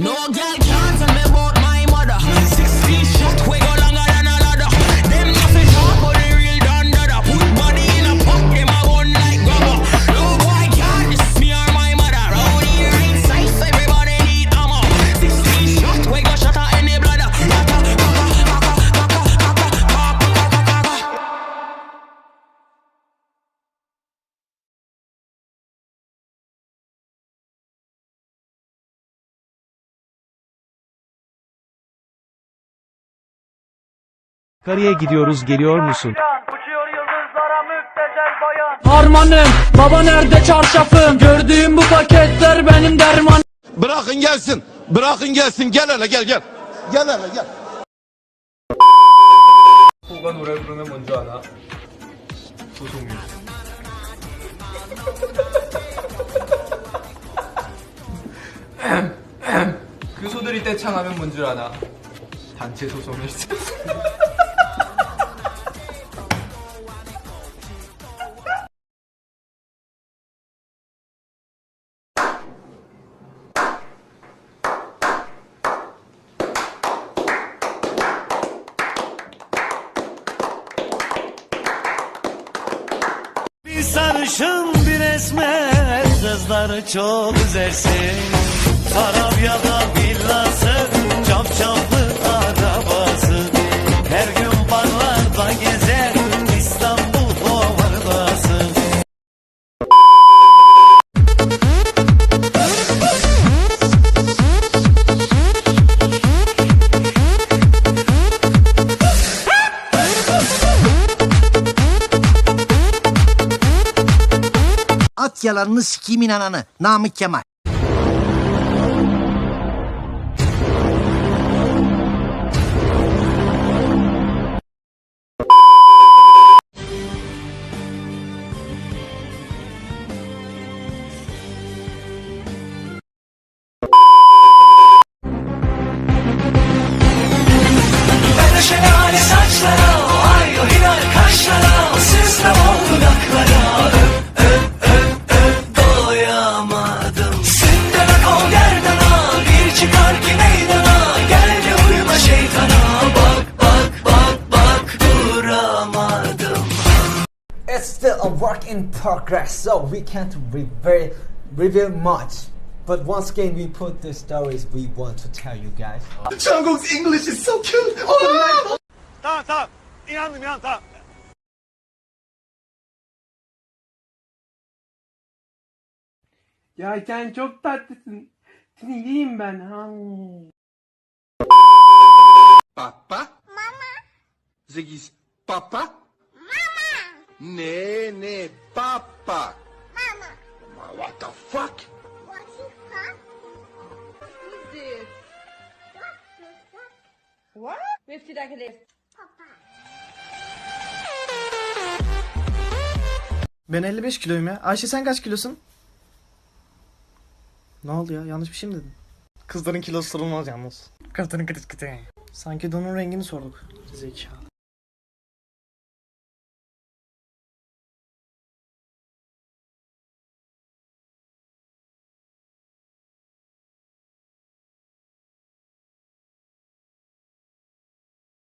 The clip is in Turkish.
No girl can't Karıya gidiyoruz geliyor musun? Uçuyor yıldızlara müptezel bayan Harmanım, baba nerede çarşafım? Gördüğüm bu paketler benim derman. Bırakın gelsin. Bırakın gelsin. Gel hele gel gel. Gel hele gel. 호가 노래 부르면 뭔지 아나? 소송이. 그 소들이 떼창하면 뭔 줄 아나? 단체 소송이 sarışın bir esmer kızları çok üzersin Tarabya'da villası At yalanını sikimin ananı. Namık Kemal. Ki meydana Gel de uyuma şeytana Bak bak bak bak duramadım It's still a work in progress, so we can't reveal, reveal much. But once again, we put the stories we want to tell you guys. Jungkook's English is so cute. Oh, Tamam tamam İnandım inandım tamam Ya sen çok tatlısın. Seni yiyeyim ben. Papa? Mama. Ziggy's papa? Mama. Ne ne papa. Mama. What the fuck? Ben 55 kiloyum ya. Ayşe sen kaç kilosun? Ne oldu ya? Yanlış bir şey mi dedim? Kızların kilosu sorulmaz yalnız. Kızların kıtı. Sanki donun rengini sorduk. Zekalı.